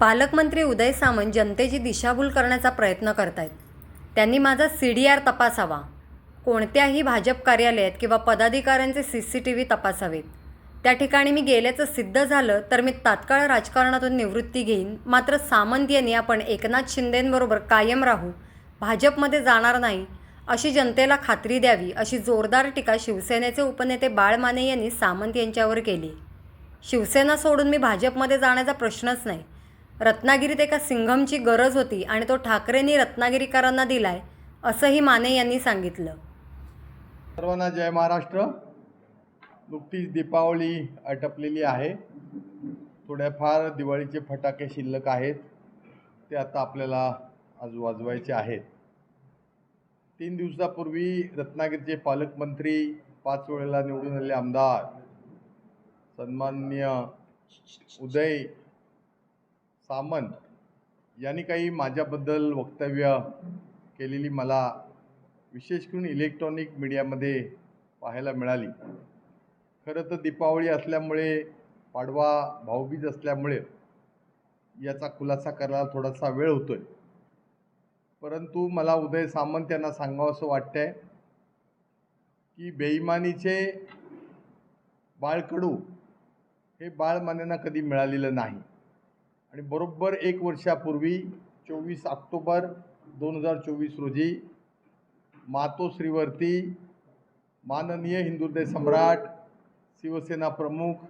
पालकमंत्री उदय सामंत जनतेची दिशाभूल करण्याचा प्रयत्न करतायत. त्यांनी माझा सी डी आर तपासावा. कोणत्याही भाजप कार्यालयात किंवा पदाधिकाऱ्यांचे सी सी टी व्ही तपासावेत. त्या ठिकाणी मी गेल्याचं सिद्ध झालं तर मी तात्काळ राजकारणातून निवृत्ती घेईन. मात्र सामंत यांनी आपण एकनाथ शिंदेंबरोबर कायम राहू भाजपमध्ये जाणार नाही अशी जनतेला खात्री द्यावी अशी जोरदार टीका शिवसेनेचे उपनेते बाळ माने यांनी सामंत यांच्यावर केली. शिवसेना सोडून मी भाजपमध्ये जाण्याचा प्रश्नच नाही. रत्नागिरीत एका सिंघमची गरज होती आणि तो ठाकरेंनी रत्नागिरीकरांना दिलाय असंही माने यांनी सांगितलं. सर्वांना जय महाराष्ट्र. नुकतीच दीपावली आटपलेली आहे. थोड्याफार दिवाळीचे फटाके शिल्लक आहेत. ते आता आपल्याला आज वाजवायचे आहेत. तीन दिवसापूर्वी रत्नागिरीचे पालकमंत्री पाच वेळेला निवडून आलेले आमदार सन्माननीय उदय सामंत यांनी काही माझ्याबद्दल वक्तव्य केलेली मला विशेष करून इलेक्ट्रॉनिक मीडियामध्ये पाहायला मिळाली. खरं तर दीपावली असल्यामुळे पाडवा भाऊबीज असल्यामुळे याचा खुलासा करायला थोडासा वेळ होतो आहे परंतु मला उदय सामंत यांना सांगावं असं वाटतंय की बेईमानीचे बाळकडू हे बाळमान्यांना कधी मिळालेलं नाही. आणि बरोबर एक वर्षापूर्वी चोवीस ऑक्टोबर दोन हजार चोवीस रोजी मातोश्रीवरती माननीय हिंदुदय सम्राट शिवसेना प्रमुख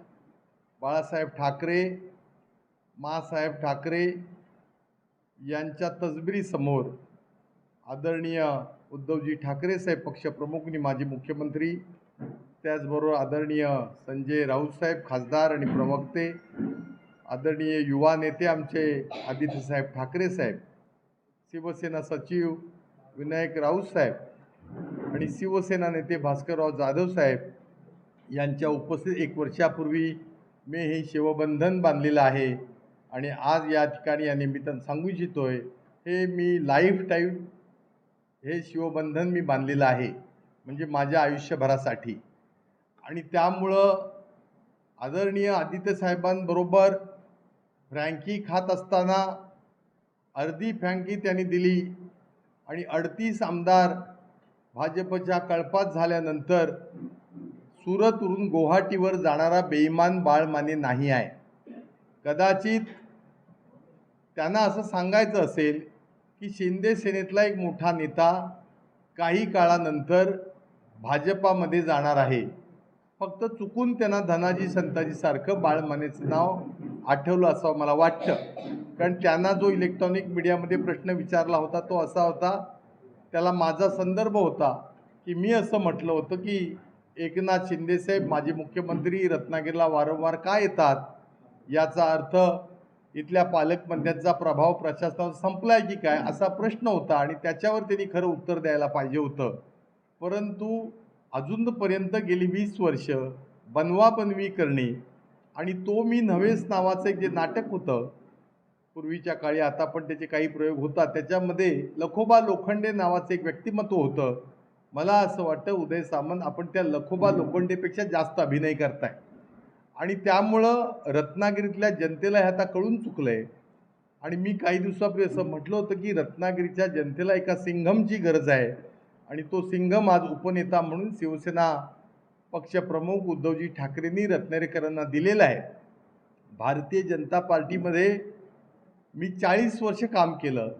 बाळासाहेब ठाकरे मासाहेब ठाकरे यांच्या तजबिरीसमोर आदरणीय उद्धवजी ठाकरे साहेब पक्षप्रमुख आणि माजी मुख्यमंत्री त्याचबरोबर आदरणीय संजय राऊतसाहेब खासदार आणि प्रवक्ते आदरणीय युवा नेते आमचे आदित्यसाहेब ठाकरे साहेब शिवसेना सचिव विनायक राऊत साहेब आणि शिवसेना नेते भास्करराव जाधव साहेब यांच्या उपस्थित एक वर्षापूर्वी मी हे शिवबंधन बांधलेलं आहे आणि आज या ठिकाणी या निमित्तानं सांगू इच्छितो आहे हे मी लाईफ टाईम हे शिवबंधन मी बांधलेलं आहे म्हणजे माझ्या आयुष्यभरासाठी. आणि त्यामुळं आदरणीय आदित्य साहेबांबरोबर फ्रँकी खात असताना अर्धी फ्रँकी त्यांनी दिली आणि अडतीस आमदार भाजपच्या कळपात झाल्यानंतर सुरतवरून गुवाहाटीवर जाणारा बेईमान बाळमाने नाही आहे. कदाचित त्यांना असं सांगायचं असेल की शिंदे सेनेतला एक मोठा नेता काही काळानंतर भाजपामध्ये जाणार आहे. फक्त चुकून त्यांना धनाजी संताजीसारखं बाळमानेचं नाव आठवलं असं मला वाटतं. कारण त्यांना जो इलेक्ट्रॉनिक मीडियामध्ये प्रश्न विचारला होता तो असा होता त्याला माझा संदर्भ होता की मी असं म्हटलं होतं की एकनाथ शिंदेसाहेब माजी मुख्यमंत्री रत्नागिरीला वारंवार का येतात? याचा अर्थ इथल्या पालकमंत्र्यांचा प्रभाव प्रशासनावर संपला आहे की काय? असा प्रश्न होता आणि त्याच्यावर त्यांनी खरं उत्तर द्यायला पाहिजे होतं. परंतु अजूनपर्यंत गेली वीस वर्ष बनवाबनवी करणे. आणि तो मी नव्हेच नावाचं एक जे नाटक होतं पूर्वीच्या काळी आता पण त्याचे काही प्रयोग होतात. त्याच्यामध्ये लखोबा लोखंडे नावाचं एक व्यक्तिमत्व होतं. मला असं वाटतं उदय सामंत आपण त्या लखोबा लोखंडेपेक्षा जास्त अभिनय करताय. आणि त्यामुळं रत्नागिरीतल्या जनतेला हे आता कळून चुकलं आहे आणि मी काही दिवसापूर्वी असं म्हटलं होतं की रत्नागिरीच्या जनतेला एका सिंघमची गरज आहे. आणि तो सिंघम आज उपनेता म्हणून शिवसेना पक्षप्रमुख उद्धवजी ठाकरेंनी रत्नेरेकरांना दिलेला आहे. भारतीय जनता पार्टीमध्ये मी चाळीस वर्ष काम केलं.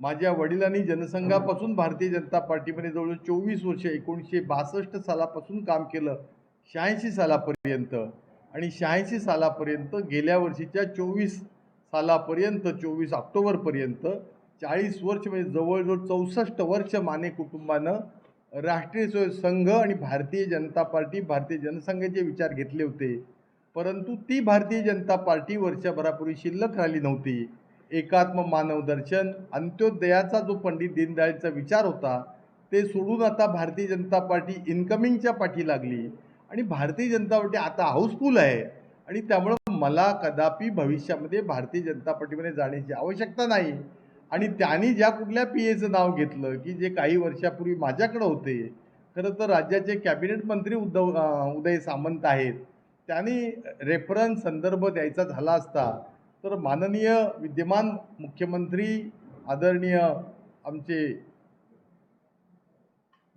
माझ्या वडिलांनी जनसंघापासून भारतीय जनता पार्टीमध्ये जवळ चोवीस वर्ष एकोणीसशे बासष्ट सालापासून काम केलं. शहाऐंशी सालापर्यंत आणि शहाऐंशी सालापर्यंत गेल्या वर्षीच्या चोवीस सालापर्यंत चोवीस ऑक्टोबरपर्यंत चाळीस वर्ष म्हणजे जवळजवळ चौसष्ट वर्ष माने कुटुंबानं राष्ट्रीय स्वयं संघ आणि भारतीय जनता पार्टी भारतीय जनसंघाचे विचार घेतले होते. परंतु ती भारतीय जनता पार्टी वर्षभरापूर्वी शिल्लक राहिली नव्हती. एकात्म मानवदर्शन अंत्योदयाचा जो पंडित दीनदयाळचा विचार होता ते सोडून आता भारतीय जनता पार्टी इन्कमिंगच्या पाठी लागली. आणि भारतीय जनता पार्टी आता हाऊसफुल आहे. आणि त्यामुळं मला कदापि भविष्यामध्ये भारतीय जनता पार्टीमध्ये जाण्याची आवश्यकता नाही. आणि त्यांनी ज्या कुठल्या पी एचं नाव घेतलं की जे काही वर्षापूर्वी माझ्याकडं होते खरं तर राज्याचे कॅबिनेट मंत्री उद्धव उदय सामंत आहेत त्यांनी रेफरन्स संदर्भ द्यायचा झाला असता तर माननीय विद्यमान मुख्यमंत्री आदरणीय आमचे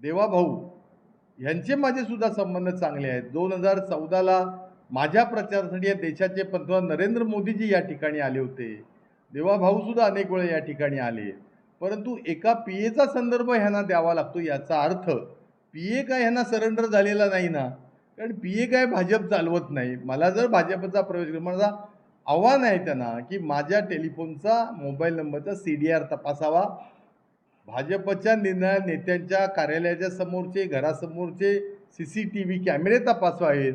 देवाभाऊ यांचे माझेसुद्धा संबंध चांगले आहेत. दोन हजार चौदाला माझ्या प्रचारासाठी या देशाचे पंतप्रधान नरेंद्र मोदीजी या ठिकाणी आले होते. देवाभाऊ सुद्धा अनेक वेळा या ठिकाणी आले. परंतु एका पी एचा संदर्भ ह्यांना द्यावा लागतो याचा अर्थ पी ए काय ह्यांना सरेंडर झालेला नाही ना? कारण पी ए काय भाजप चालवत नाही. मला जर भाजपचा प्रवेश माझा आव्हान आहे त्यांना की माझ्या टेलिफोनचा मोबाईल नंबरचा सी डी आर तपासावा. भाजपच्या निर्णय नेत्यांच्या कार्यालयाच्या समोरचे घरासमोरचे सी सी टी व्ही कॅमेरे तपासावेत.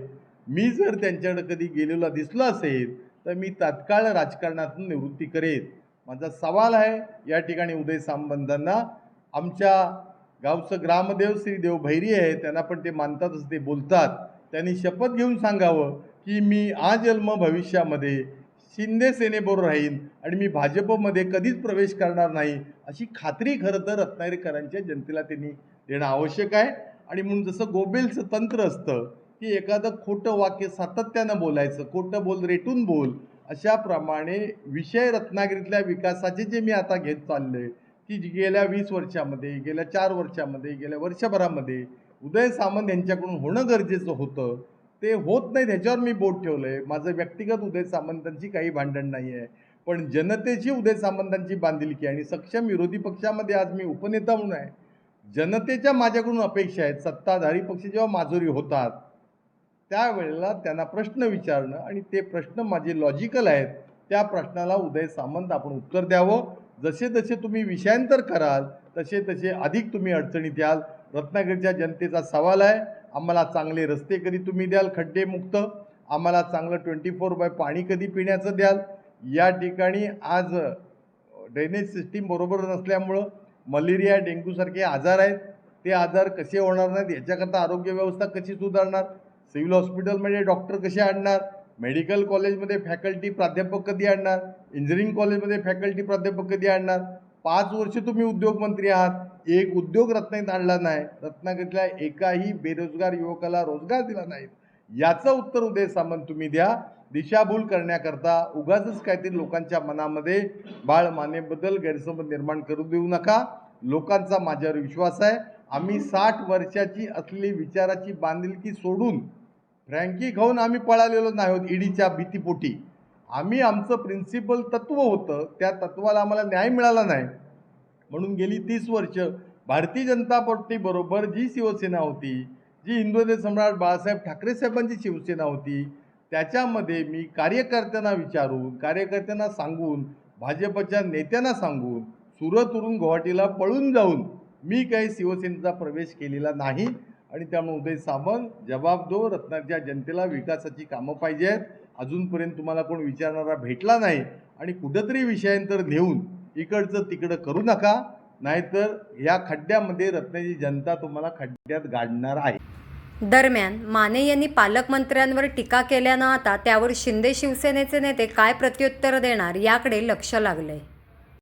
मी जर त्यांच्याकडे कधी गेलेला दिसलो असेल तर मी तात्काळ राजकारणातून निवृत्ती करेन. माझा सवाल आहे या ठिकाणी उदय सामबंधांना आमच्या गावचं ग्रामदेव श्री देव भैरी आहे त्यांना पण ते मानतातच ते बोलतात. त्यांनी शपथ घेऊन सांगावं की मी आजन्म भविष्यामध्ये शिंदे सेनेबरोबर राहीन आणि मी भाजपमध्ये कधीच प्रवेश करणार नाही अशी खात्री खरं तर रत्नागिरीकरांच्या जनतेला त्यांनी देणं आवश्यक आहे. आणि म्हणून जसं गोबेलचं तंत्र असतं की एखादं खोटं वाक्य सातत्यानं बोलायचं खोटं बोल रेटून बोल अशाप्रमाणे विषय रत्नागिरीतल्या विकासाचे जे मी आता घेत चाललोय की गेल्या वीस वर्षामध्ये गेल्या चार वर्षामध्ये गेल्या वर्षभरामध्ये उदय सामंत यांच्याकडून होणं गरजेचं होतं. ते होत नाही ह्याच्यावर मी बोट ठेवलं आहे माझं व्यक्तिगत उदय सामंतांची काही भांडण नाही आहे. पण जनतेची उदय सामंतांची बांधिलकी आहे आणि सक्षम विरोधी पक्षामध्ये आज मी उपनेता म्हणून आहे. जनतेच्या माझ्याकडून अपेक्षा आहेत. सत्ताधारी पक्ष जेव्हा माजुरी होतात त्यावेळेला त्यांना प्रश्न विचारणं आणि ते प्रश्न माझे लॉजिकल आहेत त्या प्रश्नाला उदय सामंत आपण उत्तर द्यावं. जसे जसे तुम्ही विषयांतर कराल तसे तसे अधिक तुम्ही अडचणीत याल. रत्नागिरीच्या जनतेचा सवाल आहे आम्हाला चांगले रस्ते कधी तुम्ही द्याल? खड्डेमुक्त आम्हाला चांगलं ट्वेंटी फोर बाय पाणी कधी पिण्याचं द्याल? या ठिकाणी आज ड्रेनेज सिस्टीम बरोबर नसल्यामुळं मलेरिया डेंग्यूसारखे आजार आहेत. ते आजार कसे होणार नाहीत? याच्याकरता आरोग्य व्यवस्था कशी सुधारणार? सिव्हिल हॉस्पिटलमध्ये डॉक्टर कसे आणणार? मेडिकल कॉलेजमध्ये फॅकल्टी प्राध्यापक कधी आणणार? इंजिनिअरिंग कॉलेजमध्ये फॅकल्टी प्राध्यापक कधी आणणार? पाच वर्ष तुम्ही उद्योगमंत्री आहात. एक उद्योग रत्नागिरीत आणला नाही. रत्नागिरीतल्या एकाही बेरोजगार युवकाला रोजगार दिला नाही. याचं उत्तर उदय सामंत तुम्ही द्या. दिशाभूल करण्याकरता उगाचच काहीतरी लोकांच्या मनामध्ये बाळ मानेबद्दल गैरसमज निर्माण करू देऊ नका. लोकांचा माझ्यावर विश्वास आहे. आम्ही साठ वर्षाची असलेली विचाराची बांधिलकी सोडून फ्रँकी खाऊन आम्ही पळालेलो नाही आहोत ईडीच्या भीतीपोटी. आम्ही आमचं प्रिन्सिपल तत्व होतं त्या तत्वाला आम्हाला न्याय मिळाला नाही. म्हणून गेली तीस वर्ष भारतीय जनता पार्टीबरोबर जी शिवसेना होती जी हिंदू सम्राट बाळासाहेब ठाकरे साहेबांची शिवसेना होती त्याच्यामध्ये मी कार्यकर्त्यांना विचारून कार्यकर्त्यांना सांगून भाजपच्या नेत्यांना सांगून सुरतवरून गुवाहाटीला पळून जाऊन मी काही शिवसेनेचा प्रवेश केलेला नाही. आणि त्यामुळे उदय सामंत जबाब दो रत्नागिरीच्या जनतेला विकासाची कामं पाहिजे आहेत. अजूनपर्यंत तुम्हाला कोण विचारणारा भेटला नाही. आणि कुठंतरी विषयांतर नेऊन इकडचं तिकडं करू नका. नाहीतर या खड्ड्यामध्ये रत्नागिरी जनता तुम्हाला खड्ड्यात गाडणार आहे. दरम्यान माने यांनी पालकमंत्र्यांवर टीका केल्यानं आता त्यावर शिंदे शिवसेनेचे नेते काय प्रत्युत्तर देणार याकडे लक्ष लागलंय.